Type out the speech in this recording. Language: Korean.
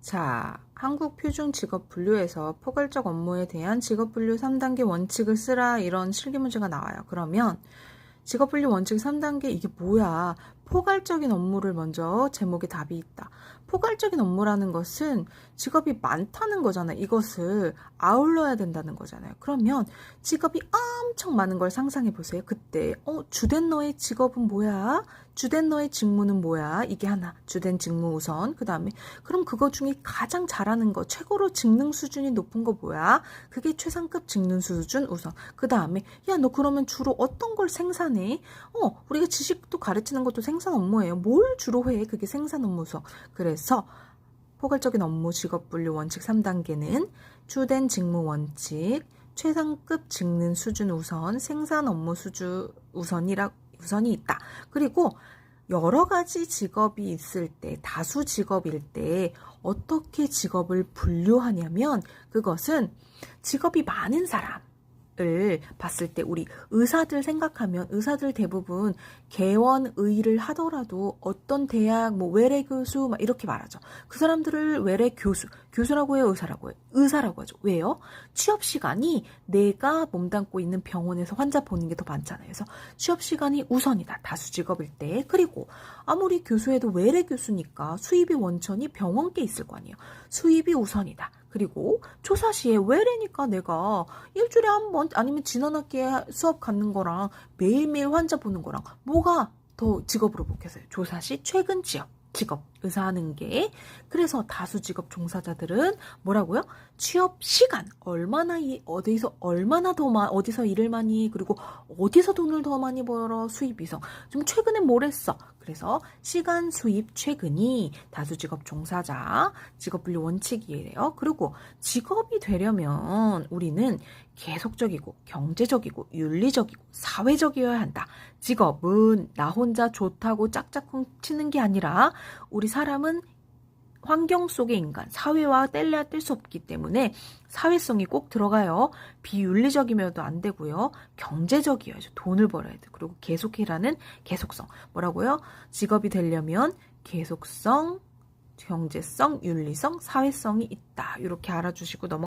자, 한국 표준 직업 분류에서 포괄적 업무에 대한 직업 분류 3단계 원칙을 쓰라 이런 실기 문제가 나와요. 그러면 직업 분류 원칙 3단계 이게 뭐야? 포괄적인 업무를 먼저 제목에 답이 있다. 포괄적인 업무라는 것은 직업이 많다는 거잖아요. 이것을 아울러야 된다는 거잖아요. 그러면 직업이 엄청 많은 걸 상상해 보세요. 그때 어 주된 너의 직업은 뭐야? 주된 너의 직무는 뭐야? 이게 하나. 주된 직무 우선. 그다음에 그럼 그거 중에 가장 잘하는 거, 최고로 직능 수준이 높은 거 뭐야? 그게 최상급 직능 수준 우선. 그다음에 야, 너 그러면 주로 어떤 걸 생산해? 어, 우리가 지식도 가르치는 것도 생산 업무예요. 뭘 주로 해? 그게 생산 업무서. 그래서 포괄적인 업무 직업 분류 원칙 3단계는 주된 직무 원칙, 최상급 직능 수준 우선, 생산 업무 수준 우선이라 우선이 있다. 그리고 여러 가지 직업이 있을 때, 다수 직업일 때 어떻게 직업을 분류하냐면 그것은 직업이 많은 사람 을 봤을 때 우리 의사들 생각하면 의사들 대부분 개원 의를 하더라도 어떤 대학 뭐 외래 교수 막 이렇게 말하죠. 그 사람들을 외래 교수 교수라고 해요, 의사라고 해요. 의사라고 하죠. 왜요? 취업 시간이 내가 몸담고 있는 병원에서 환자 보는 게 더 많잖아요. 그래서 취업 시간이 우선이다. 다수 직업일 때. 그리고 아무리 교수해도 외래 교수니까 수입이 원천이 병원께 있을 거 아니에요. 수입이 우선이다. 그리고 조사 시에 외래니까 내가 일주일에 한 번 아니면 지난 학기에 수업 갖는 거랑 매일매일 환자 보는 거랑 뭐가 더 직업으로 보겠어요? 조사 시 최근 지역 직업 의사 하는 게 그래서 다수 직업 종사자들은 뭐라고요? 취업 시간 얼마나 이 어디서 얼마나 더 마, 어디서 일을 많이 그리고 어디서 돈을 더 많이 벌어 수입 이성 좀 최근에 뭘 했어? 그래서 시간 수입 최근이 다수 직업 종사자 직업 분류 원칙이에요. 그리고 직업이 되려면 우리는 계속적이고 경제적이고 윤리적이고 사회적이어야 한다. 직업은 나 혼자 좋다고 짝짝 훔치는 게 아니라 우리 사람은 환경 속의 인간, 사회와 뗄래야 뗄 수 없기 때문에 사회성이 꼭 들어가요. 비윤리적이면도 안 되고요. 경제적이어야죠. 돈을 벌어야 돼. 그리고 계속이라는 계속성. 뭐라고요? 직업이 되려면 계속성, 경제성, 윤리성, 사회성이 있다. 이렇게 알아주시고 넘어